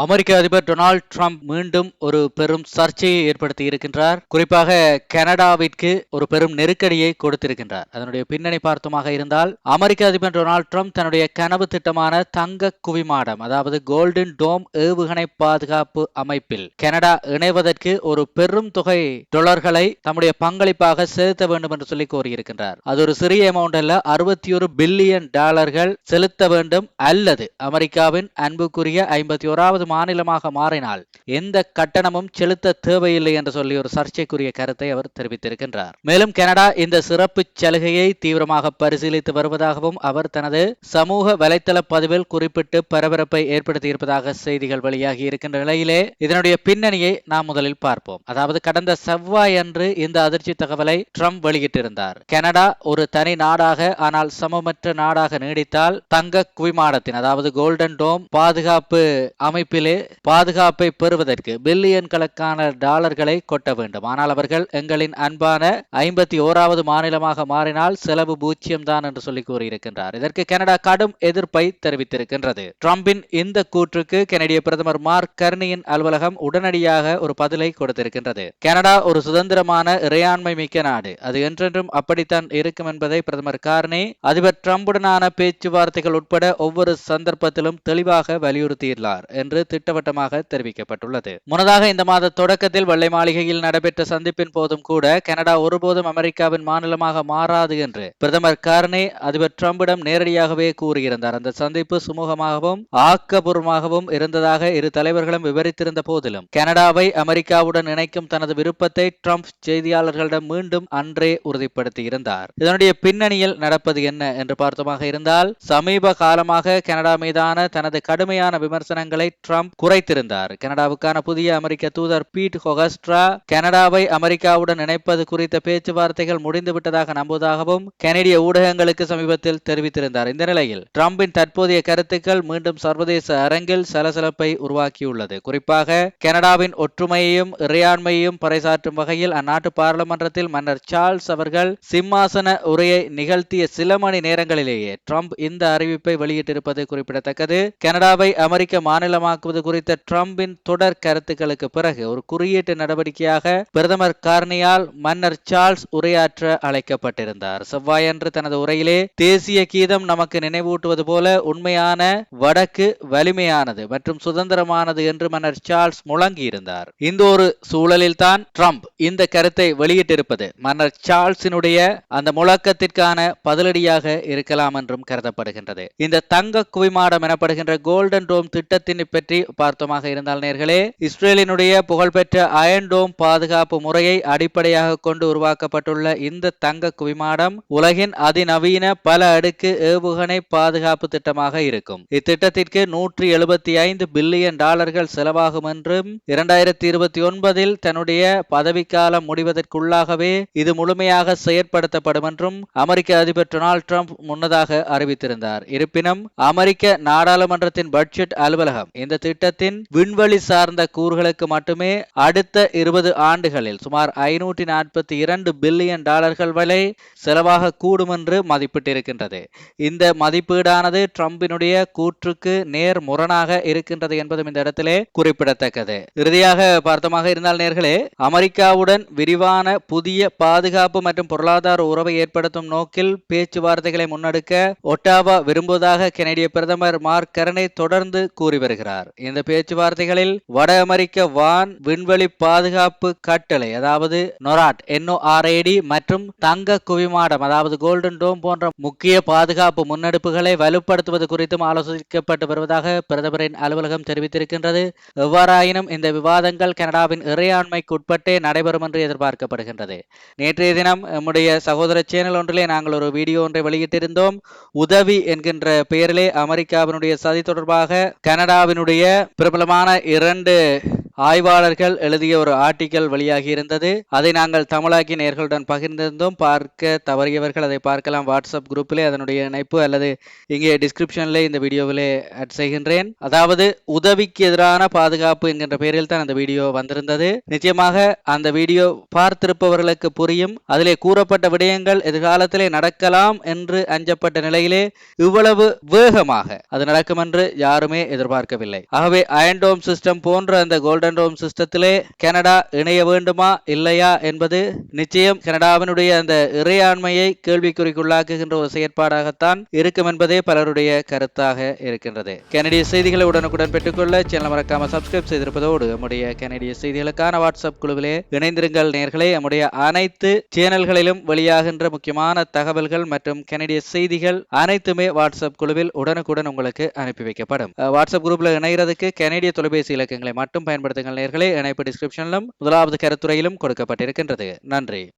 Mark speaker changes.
Speaker 1: அமெரிக்க அதிபர் Donald Trump மீண்டும் ஒரு பெரும் சர்ச்சையை ஏற்படுத்தி இருக்கின்றார். குறிப்பாக கனடாவிற்கு ஒரு பெரும் நெருக்கடியை கொடுத்திருக்கின்றார். அதனுடைய பின்னணி பார்த்தமாக இருந்தால் அமெரிக்க அதிபர் டொனால்ட் ட்ரம்ப் தன்னுடைய கனவு திட்டமான தங்க குவிமாடம் அதாவது கோல்டன் டோம் ஏவுகணை பாதுகாப்பு அமைப்பில் கனடா இணைவதற்கு ஒரு பெரும் தொகை டொலர்களை தம்முடைய பங்களிப்பாக செலுத்த வேண்டும் என்று சொல்லி கோரியிருக்கின்றார். அது ஒரு சிறிய அமௌண்ட் அல்ல அறுபத்தி ஒரு பில்லியன் டாலர்கள் செலுத்த வேண்டும் அல்லது அமெரிக்காவின் அன்புக்குரிய ஐம்பத்தி ஓராவது மாநிலமாக மாறினால் எந்த கட்டணமும் செலுத்த தேவையில்லை என்று சொல்லி ஒரு சர்ச்சைக்குரிய கருத்தை அவர் தெரிவித்திருக்கின்றார். மேலும் கனடா இந்த சிறப்பு சலுகையை தீவிரமாக பரிசீலித்து வருவதாகவும் அவர் தனது சமூக வலைத்தள பதிவில் குறிப்பிட்டு பரபரப்பை ஏற்படுத்தியிருப்பதாக செய்திகள் வெளியாகி இருக்கின்ற நிலையிலே இதனுடைய பின்னணியை நாம் முதலில் பார்ப்போம். அதாவது கடந்த செவ்வாய் அன்று இந்த அதிர்ச்சி தகவலை ட்ரம்ப் வெளியிட்டிருந்தார். கனடா ஒரு தனி நாடாக ஆனால் சமமற்ற நாடாக நீடித்தால் தங்க குவிமாடத்தின் அதாவது கோல்டன் டோம் பாதுகாப்பு அமைப்பு அமைப்பிலே பாதுகாப்பை பெறுவதற்கு பில்லியன் கணக்கான டாலர்களை கொட்ட வேண்டும். ஆனால் அவர்கள் எங்களின் அன்பான ஐம்பத்தி ஓராவது மாநிலமாக மாறினால் செலவு பூஜ்ஜியம் தான் என்று சொல்லி கூறியிருக்கின்றார். இதற்கு கனடா கடும் எதிர்ப்பை தெரிவித்திருக்கின்றது. ட்ரம்பின் இந்த கூற்றுக்கு கனடிய பிரதமர் மார்க் கர்னியின் அலுவலகம் உடனடியாக ஒரு பதிலை கொடுத்திருக்கின்றது. கனடா ஒரு சுதந்திரமான இறையாண்மை மிக்க நாடு. அது என்றென்றும் அப்படித்தான் இருக்கும் என்பதை பிரதமர் கார்னி அதிபர் ட்ரம்புடனான பேச்சுவார்த்தைகள் உட்பட ஒவ்வொரு சந்தர்ப்பத்திலும் தெளிவாக வலியுறுத்தியுள்ளார் என்று திட்டவட்டமாக தெரிவிக்கப்பட்டுள்ளது. முன்னதாக இந்த மாத தொடக்கத்தில் வெள்ளை மாளிகையில் நடைபெற்ற சந்திப்பின் போதும் கூட கனடா ஒருபோதும் அமெரிக்காவின் மாநிலமாக மாறாது என்று பிரதமர் கார்னே அதிபர் ட்ரம்பிடம் நேரடியாகவே கூறியிருந்தார். அந்த சந்திப்பு சுமூகமாகவும் ஆக்கபூர்வமாகவும் இருந்ததாக இரு தலைவர்களும் விவரித்திருந்த போதிலும் கனடாவை அமெரிக்காவுடன் இணைக்கும் தனது விருப்பத்தை ட்ரம்ப் செய்தியாளர்களிடம் மீண்டும் அன்றே உறுதிப்படுத்தி இருந்தார் இதனுடைய பின்னணியில் நடப்பது என்ன என்று பார்த்தமாக இருந்தால் சமீப காலமாக கனடா மீதான தனது கடுமையான விமர்சனங்களை ட்ரம்ப் குறைத்திருந்தார். கனடாவுக்கான புதிய அமெரிக்க தூதர் பீட் ஹொகஸ்ட்ரா கனடாவை அமெரிக்காவுடன் இணைப்பது குறித்த பேச்சுவார்த்தைகள் முடிந்துவிட்டதாக நம்புவதாகவும் கனடிய ஊடகங்களுக்கு சமீபத்தில் தெரிவித்திருந்தார். இந்த நிலையில் டிரம்பின் தற்போதைய கருத்துக்கள் மீண்டும் சர்வதேச அரங்கில் சலசலப்பை உருவாக்கியுள்ளது. குறிப்பாக கனடாவின் ஒற்றுமையையும் இறையாண்மையையும் பறைசாற்றும் வகையில் அந்நாட்டு பாராளுமன்றத்தில் மன்னர் சார்ல்ஸ் அவர்கள் சிம்மாசன உரையை நிகழ்த்திய சில மணி நேரங்களிலேயே ட்ரம்ப் இந்த அறிவிப்பை வெளியிட்டிருப்பது குறிப்பிடத்தக்கது. கனடாவை அமெரிக்க மாநிலமாக்குவது குறித்த ட்ரம்பின் தொடர் கருத்துக்களுக்கு பிறகு ஒரு குறியீட்டு நடவடிக்கையாக பிரதமர் கார்னியால் மன்னர் சார்ல்ஸ் உரையாற்ற அழைக்கப்பட்டிருந்தார். செவ்வாயன்று தனது உரையிலே தேசிய கீதம் நமக்கு நினைவூட்டுவது போல உண்மையான வடக்கு வலிமையானது மற்றும் சுதந்திரமானது என்று மன்னர் சார்ல்ஸ் முழங்கியிருந்தார். இந்த ஒரு சூழலில்தான் ட்ரம்ப் இந்த கருத்தை வெளியிட்டிருப்பது. மன்னர் சார்ல்ஸினுடைய அந்த முழக்கத்திற்கான பதிலடியாக இருக்கலாம் என்றும் கருதப்படுகின்றது. இந்த தங்க குவிமாடம் எனப்படுகின்ற கோல்டன் டோம் பெற்ற பற்றி பார்த்தோமாக இருந்தால் நேர்களே இஸ்ரேலினுடைய புகழ்பெற்ற அயன்டோம் பாதுகாப்பு முறையை அடிப்படையாக கொண்டு உருவாக்கப்பட்டுள்ள இந்த தங்க குவிமாடம் உலகின் அதிநவீன பல அடுக்கு ஏவுகணை பாதுகாப்பு திட்டமாக இருக்கும். இத்திட்டத்திற்கு நூற்றி எழுபத்தி ஐந்து பில்லியன் டாலர்கள் செலவாகும் என்றும் இரண்டாயிரத்தி இருபத்தி ஒன்பதில் தன்னுடைய பதவிக்காலம் முடிவதற்குள்ளாகவே இது முழுமையாக செயற்படுத்தப்படும் என்றும் அமெரிக்க அதிபர் டொனால்ட் ட்ரம்ப் முன்னதாக அறிவித்திருந்தார். இருப்பினும் அமெரிக்க நாடாளுமன்றத்தின் பட்ஜெட் அலுவலகம் இந்த திட்டத்தின் விண்வெளி சார்ந்த கூறுகளுக்கு மட்டுமே அடுத்த இருபது ஆண்டுகளில் சுமார் ஐநூற்றி நாற்பத்தி இரண்டு பில்லியன் டாலர்கள் வரை செலவாக கூடும் என்று மதிப்பிட்டிருக்கின்றது. இந்த மதிப்பீடானது ட்ரம்பினுடைய கூற்றுக்கு நேர் முரணாக இருக்கின்றது என்பதும் இந்த இடத்திலே குறிப்பிடத்தக்கது. இறுதியாக பார்த்தமாக இருந்தால் நேர்களே அமெரிக்காவுடன் விரிவான புதிய பாதுகாப்பு மற்றும் பொருளாதார உறவை ஏற்படுத்தும் நோக்கில் பேச்சுவார்த்தைகளை முன்னெடுக்க ஒட்டாவா விரும்புவதாக கெனடிய பிரதமர் மார்க் கரனை தொடர்ந்து கூறி வருகிறார். இந்த பேச்சுவார்த்தைகளில் வட அமெரிக்க வான் விண்வெளி பாதுகாப்பு கட்டளை அதாவது நொராட் என்ஓஆர்ஐடி மற்றும் தங்க குவிமாடம் அதாவது கோல்டன் டோம் போன்ற முக்கிய பாதுகாப்பு முன்னெடுப்புகளை வலுப்படுத்துவது குறித்தும் ஆலோசிக்கப்பட்டு வருவதாக பிரதமரின் அலுவலகம் தெரிவித்திருக்கின்றது. எவ்வாறாயினும் இந்த விவாதங்கள் கனடாவின் இறையாண்மைக்கு உட்பட்டே நடைபெறும் என்று எதிர்பார்க்கப்படுகின்றது. நேற்றைய தினம் நம்முடைய சகோதர சேனல் ஒன்றிலே நாங்கள் ஒரு வீடியோ ஒன்றை வெளியிட்டிருந்தோம். உதவி என்கின்ற பெயரிலே அமெரிக்காவினுடைய சதி தொடர்பாக கனடாவினுடைய பிரபலமான இரண்டு ஆய்வாளர்கள் எழுதிய ஒரு ஆர்டிக்கல் வெளியாகி இருந்தது அதை நாங்கள் தமிழாக்கி நேர்களுடன் பகிர்ந்திருந்தோம். பார்க்க தவறியவர்கள் அதை பார்க்கலாம் வாட்ஸ்அப் குரூப்பிலே அதனுடைய இணைப்பு அல்லது இங்கே டிஸ்கிரிப்ஷனிலே இந்த வீடியோவிலே ஆட் செய்கின்றேன். அதாவது உதவிக்கு எதிரான பாதுகாப்பு என்கின்ற பெயரில் தான் அந்த வீடியோ வந்திருந்தது. நிச்சயமாக அந்த வீடியோ பார்த்திருப்பவர்களுக்கு புரியும். அதிலே கூறப்பட்ட விடயங்கள் எதிர்காலத்திலே நடக்கலாம் என்று அஞ்சப்பட்ட நிலையிலே இவ்வளவு வேகமாக அது நடக்கும் என்று யாருமே எதிர்பார்க்கவில்லை. ஆகவே அயன்டோம் சிஸ்டம் போன்ற அந்த கோல்டன் டோம் சிஸ்டத்திலே கனடா இணைய வேண்டுமா இல்லையா என்பது நிச்சயம் கனடாவினுடைய அந்த இறையாண்மையை கேள்விக்குறிக்குள்ளாக்குகின்ற ஒரு செயற்பாடாகத்தான் இருக்கும் என்பதே பலருடைய கருத்தாக இருக்கின்றது. கனடிய செய்திகளை உடனுக்குடன் பெற்றுக்கொள்ள சேனல் மறக்காம சப்ஸ்கிரைப் செய்திருப்பதோடு நம்முடைய கனடிய செய்திகளுக்கான வாட்ஸ்அப் குழுவிலே இணைந்திருங்கள் நேர்களே. நம்முடைய அனைத்து சேனல்களிலும் வெளியாகின்ற முக்கியமான தகவல்கள் மற்றும் கனடிய செய்திகள் அனைத்துமே வாட்ஸ்அப் குழுவில் உடனுக்குடன் உங்களுக்கு அனுப்பி வைக்கப்படும். வாட்ஸ்அப் குரூப்ல இணைகிறதுக்கு கனடிய தொலைபேசி இலக்கங்களை மட்டும் பயன்படுத்த கருத்துக்கள் நேர்களே இணைப்பு டிஸ்கிரிப்ஷனிலும் முதலாவது கருத்துறையிலும் கொடுக்கப்பட்டிருக்கின்றது. நன்றி.